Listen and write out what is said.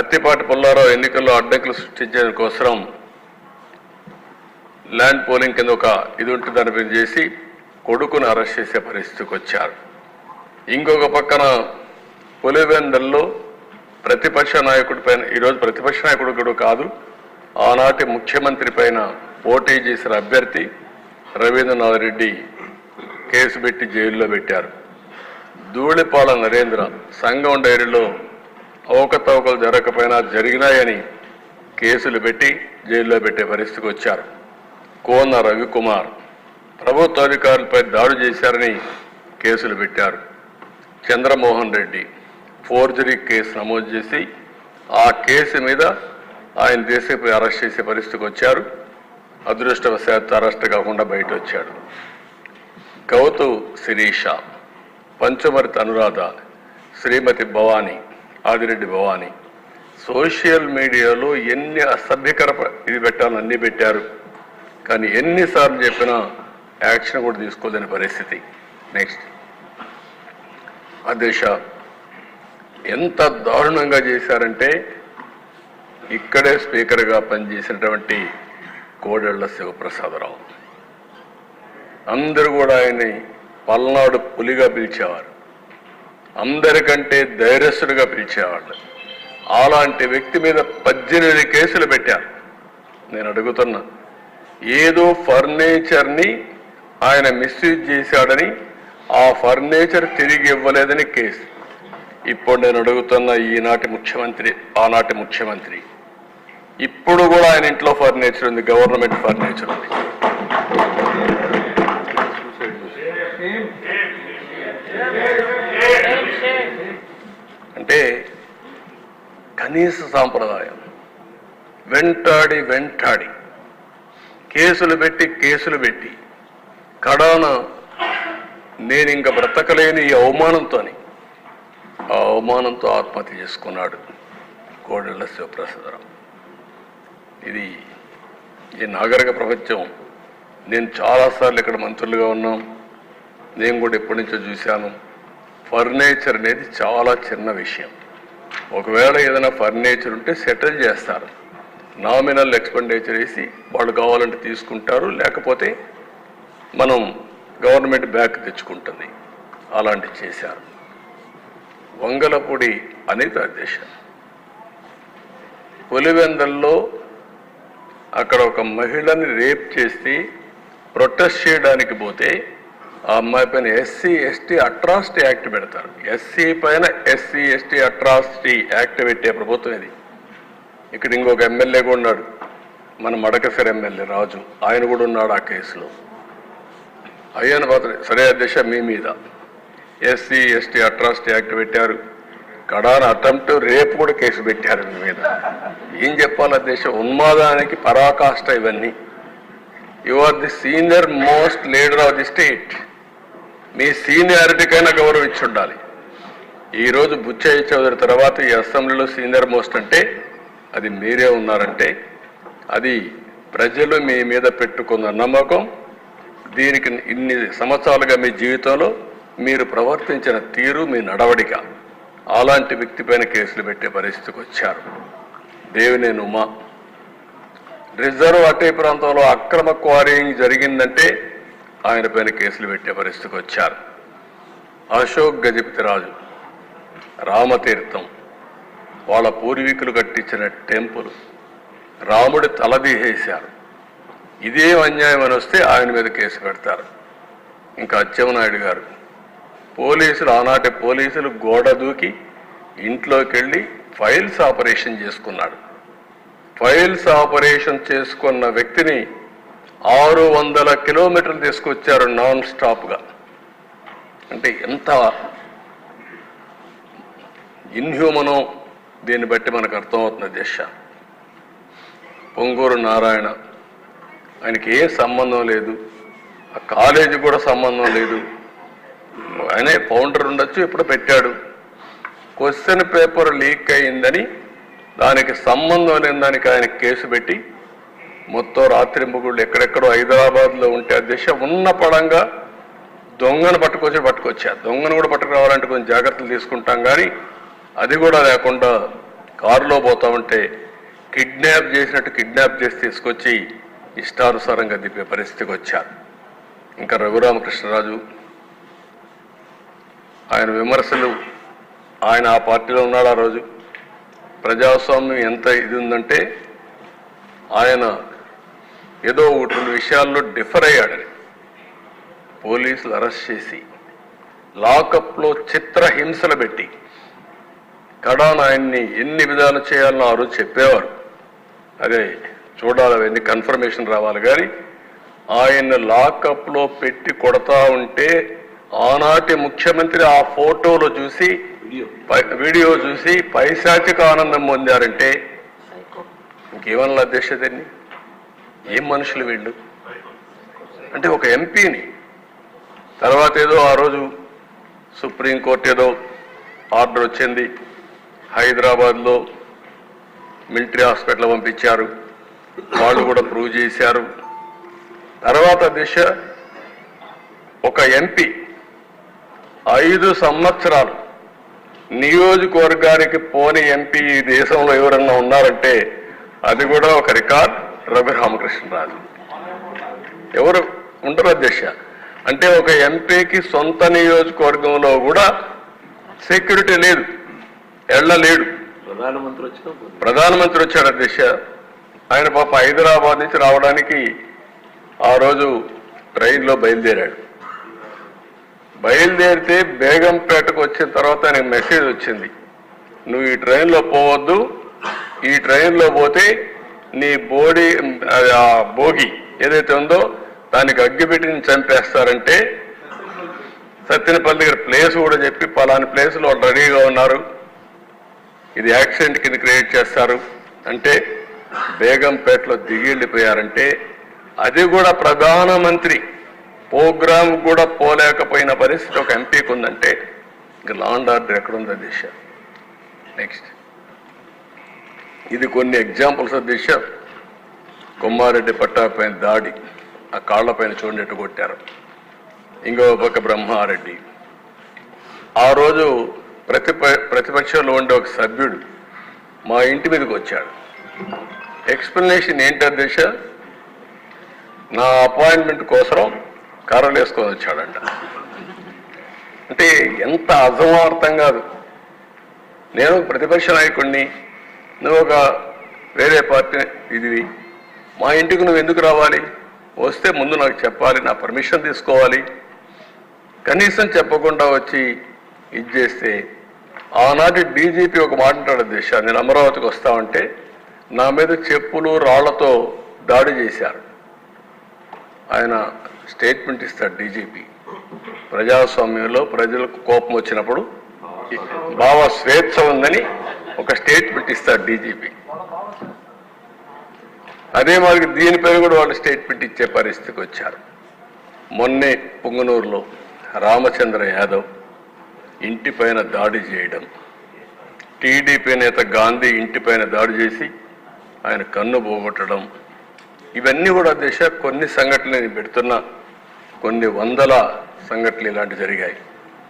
పత్తిపాటి పుల్లారావు ఎన్నికల్లో అడ్డంకులు సృష్టించడం కోసం ల్యాండ్ పోలింగ్ కింద ఒక ఇది ఉంటుంది దాని చేసి కొడుకును అరెస్ట్ చేసే పరిస్థితికి వచ్చారు. ఇంకొక పక్కన పులివెందల్లో ప్రతిపక్ష నాయకుడి పైన ఈరోజు ప్రతిపక్ష నాయకుడు కూడా కాదు ఆనాటి ముఖ్యమంత్రి పైన పోటీ చేసిన అభ్యర్థి రవీంద్రనాథ్ రెడ్డి కేసు పెట్టి జైల్లో పెట్టారు. ధూళిపాల నరేంద్ర సంఘం డైరీలో అవకతవకలు జరగకపోయినా జరిగినాయని కేసులు పెట్టి జైల్లో పెట్టే పరిస్థితికి వచ్చారు. కోన రవికుమార్ ప్రభుత్వ అధికారులపై దాడి చేశారని కేసులు పెట్టారు. చంద్రమోహన్ రెడ్డి ఫోర్జరీ కేసు నమోదు చేసి ఆ కేసు మీద ఆయన దేశంపై అరెస్ట్ చేసే పరిస్థితికి వచ్చారు. అదృష్టవశాత్తు అరెస్ట్ కాకుండా బయట వచ్చాడు గౌతు శిరీష పంచమరిత అనురాధ శ్రీమతి భవానీ ఆదిరెడ్డి భవానీ. సోషల్ మీడియాలో ఎన్ని అసభ్యకర ఇది పెట్టాలని అన్ని పెట్టారు. కానీ ఎన్నిసార్లు చెప్పినా యాక్షన్ కూడా తీసుకోలేని పరిస్థితి. నెక్స్ట్. అధ్యక్ష ఎంత దారుణంగా చేశారంటే ఇక్కడే స్పీకర్గా పనిచేసినటువంటి కోడెళ్ళ శివప్రసాదరావు. అందరూ కూడా ఆయన్ని పల్నాడు పులిగా పిలిచేవారు. అందరికంటే ధైర్యస్తుడిగా పిలిచేవాళ్ళు అలాంటి వ్యక్తి మీద పద్దెనిమిది కేసులు పెట్టారు నేను అడుగుతున్నా ఏదో ఫర్నిచర్ని ఆయన మిస్యూజ్ చేశాడని ఆ ఫర్నిచర్ తిరిగి ఇవ్వలేదని కేసు ఇప్పుడు నేను అడుగుతున్న ఈనాటి ముఖ్యమంత్రి ఆనాటి ముఖ్యమంత్రి ఇప్పుడు కూడా ఆయన ఇంట్లో ఫర్నిచర్ ఉంది గవర్నమెంట్ ఫర్నిచర్ ఉంది అంటే కనీస సాంప్రదాయం. వెంటాడి వెంటాడి. కేసులు పెట్టి కేసులు పెట్టి. కడాన నేను ఇంక బ్రతకలేని ఈ అవమానంతోని ఆ అవమానంతో ఆత్మహత్య చేసుకున్నాడు కోడెళ్ళ శివప్రసాదరావు. ఇది ఈ నాగరిక ప్రపంచం. నేను చాలాసార్లు ఇక్కడ మంత్రులుగా ఉన్నాం. నేను కూడా ఎప్పటి నుంచో చూశాను. ఫర్నిచర్ అనేది చాలా చిన్న విషయం. ఒకవేళ ఏదైనా ఫర్నిచర్ ఉంటే సెటిల్ చేస్తారు. నామినల్ ఎక్స్పెండిచర్ వేసి వాళ్ళు కావాలంటే తీసుకుంటారు లేకపోతే మనం గవర్నమెంట్ బ్యాక్ తెచ్చుకుంటుంది. అలాంటి చేశారు. వంగలపూడి అనేది అధ్యక్ష పులివెందల్లో అక్కడ ఒక మహిళని రేప్ చేసి ప్రొటెస్ట్ చేయడానికి పోతే ఆ అమ్మాయి పైన ఎస్సీ ఎస్టీ అట్రాసిటీ యాక్ట్ పెడతారు. ఎస్సీ పైన ఎస్సీ ఎస్టీ అట్రాసిటీ యాక్ట్ పెట్టే ప్రభుత్వం ఇది. ఇక్కడ ఇంకొక ఎమ్మెల్యే కూడా ఉన్నాడు. మన మడకసిర ఎమ్మెల్యే రాజు. ఆయన కూడా ఉన్నాడు ఆ కేసులో. అయ్యాను పాత్ర సరే దిశ మీ మీద. ఎస్సీ ఎస్టీ అట్రాసిటీ యాక్ట్ పెట్టారు. కడాన అటెంప్ట్ రేపు కూడా కేసు పెట్టారు మీ మీద. ఏం చెప్పాలి దేశం ఉన్మాదానికి పరాకాష్ట ఇవన్నీ. You are the senior most leader of the state మీ సీనియారిటీకైనా గౌరవించి ఉండాలి. ఈరోజు బుచ్చయ్య చౌదరి తర్వాత ఈ అసెంబ్లీలో సీనియర్ మోస్ట్ అంటే అది మీరే ఉన్నారంటే అది ప్రజలు మీ మీద పెట్టుకున్న నమ్మకం దీనికి ఇన్ని సంవత్సరాలుగా మీ జీవితంలో మీరు ప్రవర్తించిన తీరు మీ నడవడిక అలాంటి వ్యక్తి పైన కేసులు పెట్టే పరిస్థితికి వచ్చారు. దేవినేనుమా రిజర్వ్ అటవీ ప్రాంతంలో అక్రమ క్వారీయింగ్ జరిగిందంటే ఆయన పైన కేసులు పెట్టే పరిస్థితికి వచ్చారు. అశోక్ గజపతిరాజు రామతీర్థం వాళ్ళ పూర్వీకులు కట్టించిన టెంపుల్ రాముడి తల తీసేశారు. ఇదే అన్యాయం అని వస్తే ఆయన మీద కేసు పెడతారు. ఇంకా అచ్చెన్నాయుడు గారు పోలీసులు ఆనాటి పోలీసులు గోడ దూకి ఇంట్లోకి వెళ్ళి ఫైల్స్ ఆపరేషన్ చేసుకున్నాడు. ఫైల్స్ ఆపరేషన్ చేసుకున్న వ్యక్తిని ఆరు వందల కిలోమీటర్లు తీసుకొచ్చారు నాన్ స్టాప్గా అంటే ఎంత ఇన్హ్యూమనో దీన్ని బట్టి మనకు అర్థమవుతుంది దిశ. పొంగూరు నారాయణ. ఆయనకి ఏ సంబంధం లేదు. ఆ కాలేజీ కూడా సంబంధం లేదు. ఆయనే ఫౌండర్ ఉండొచ్చు ఇప్పుడు పెట్టాడు. క్వశ్చన్ పేపర్ లీక్ అయిందని దానికి సంబంధం లేని దానికి ఆయన కేసు పెట్టి మొత్తం రాత్రి ముగుళ్ళు ఎక్కడెక్కడో హైదరాబాద్లో ఉంటే ఆ దిశ ఉన్న పడంగా దొంగను పట్టుకొచ్చి పట్టుకొచ్చా. దొంగను కూడా పట్టుకురావాలంటే కొంచెం జాగ్రత్తలు తీసుకుంటాం కానీ అది కూడా లేకుండా కారులో పోతా ఉంటే కిడ్నాప్ చేసినట్టు కిడ్నాప్ చేసి తీసుకొచ్చి ఇష్టానుసారంగా దిప్పే పరిస్థితికి వచ్చారు ఇంకా రఘురామకృష్ణరాజు ఆయన విమర్శలు ఆయన ఆ పార్టీలో ఉన్నాడు ఆ రోజు. ప్రజాస్వామ్యం ఎంత ఇది ఉందంటే ఆయన ఏదో ఒకటి రెండు విషయాల్లో డిఫర్ అయ్యాడని పోలీసులు అరెస్ట్ చేసి లాకప్లో చిత్రహింసలు పెట్టి కడాన్ ఆయన్ని ఎన్ని విధాలు చేయాలని ఆ రోజు చెప్పేవారు. అదే చూడాలి అవన్నీ కన్ఫర్మేషన్ రావాలి. కానీ ఆయన లాకప్లో పెట్టి కొడతా ఉంటే ఆనాటి ముఖ్యమంత్రి ఆ ఫోటోలో చూసి వీడియో చూసి పైశాచిక ఆనందం పొందారంటే ఇంకేమన్నా అధ్యక్షతని ఏం మనుషులు వీళ్ళు? అంటే ఒక ఎంపీని. తర్వాత ఏదో ఆ రోజు సుప్రీంకోర్టు ఏదో ఆర్డర్ వచ్చింది. హైదరాబాద్లో మిలిటరీ హాస్పిటల్ పంపించారు. వాళ్ళు కూడా ప్రూవ్ చేశారు. తర్వాత దిశ ఒక ఎంపీ. ఐదు సంవత్సరాలు నియోజకవర్గానికి పోని ఎంపీ ఈ దేశంలో ఎవరన్నా ఉన్నారంటే అది కూడా ఒక రికార్డ్. రవి రామకృష్ణరాజు. ఎవరు ఉండరు అధ్యక్ష. అంటే ఒక ఎంపీకి సొంత నియోజకవర్గంలో కూడా సెక్యూరిటీ లేదు. ఎళ్ళలేడు ప్రధానమంత్రి వచ్చినా. ప్రధానమంత్రి వచ్చాడు అధ్యక్ష. ఆయన పాప హైదరాబాద్ నుంచి రావడానికి ఆ రోజు ట్రైన్లో బయలుదేరాడు. బయలుదేరితే బేగంపేటకు వచ్చిన తర్వాత ఆయనకు మెసేజ్ వచ్చింది. నువ్వు ఈ ట్రైన్లో పోవద్దు. ఈ ట్రైన్లో పోతే నీ బోడీ ఆ భోగి ఏదైతే ఉందో దానికి అగ్గిపెట్టిని చంపేస్తారంటే సత్యనపల్లి దగ్గర ప్లేస్ కూడా చెప్పి పలాని ప్లేసులు వాళ్ళు రెడీగా ఉన్నారు. ఇది యాక్సిడెంట్ కింద క్రియేట్ చేస్తారు. అంటే బేగంపేటలో దిగి అది కూడా ప్రధానమంత్రి ప్రోగ్రామ్ కూడా పోలేకపోయిన పరిస్థితి ఒక ఎంపీకి ఉందంటే ఇంకా లాండ్ ఆర్డర్ ఎక్కడుందో దిశ నెక్స్ట్ ఇది కొన్ని ఎగ్జాంపుల్స్ దిశ కొమ్మారెడ్డి పట్టాపైన దాడి. ఆ కాళ్ళపైన చూడనట్టు కొట్టారు. ఇంకో పక్క బ్రహ్మారెడ్డి. ఆ రోజు ప్రతిప ప్రతిపక్షంలో ఉండే ఒక సభ్యుడు మా ఇంటి మీదకి వచ్చాడు. ఎక్స్ప్లెనేషన్ ఏంటో దిశ నా అపాయింట్మెంట్ కోసం కర్రలు వేసుకొని వచ్చాడంట. అంటే ఎంత అజమార్థం కాదు. నేను ప్రతిపక్ష నాయకుడిని నువ్వు ఒక వేరే పార్టీ ఇది మా ఇంటికి నువ్వు ఎందుకు రావాలి? వస్తే ముందు నాకు చెప్పాలి నా పర్మిషన్ తీసుకోవాలి. కనీసం చెప్పకుండా వచ్చి ఇది చేస్తే ఆనాటి డీజీపీ ఒక మాట అంటాడు నేను అమరావతికి వస్తామంటే నా మీద చెప్పులు రాళ్ళతో దాడి చేశారు. ఆయన స్టేట్మెంట్ ఇస్తాడు డీజీపీ. ప్రజాస్వామ్యంలో ప్రజలకు కోపం వచ్చినప్పుడు భావ స్వేచ్ఛ ఉందని ఒక స్టేట్మెంట్ ఇస్తారు డీజీపీ. అదే మరి దీనిపైన కూడా వాళ్ళు స్టేట్మెంట్ ఇచ్చే పరిస్థితికి వచ్చారు. మొన్నే పుంగనూరులో రామచంద్ర యాదవ్ ఇంటిపైన దాడి చేయడం టీడీపీ నేత గాంధీ ఇంటిపైన దాడి చేసి ఆయన కన్ను పోగొట్టడం ఇవన్నీ కూడా దిశ కొన్ని సంఘటనలు పెడుతున్నా. కొన్ని వందల సంఘటనలు ఇలాంటి జరిగాయి.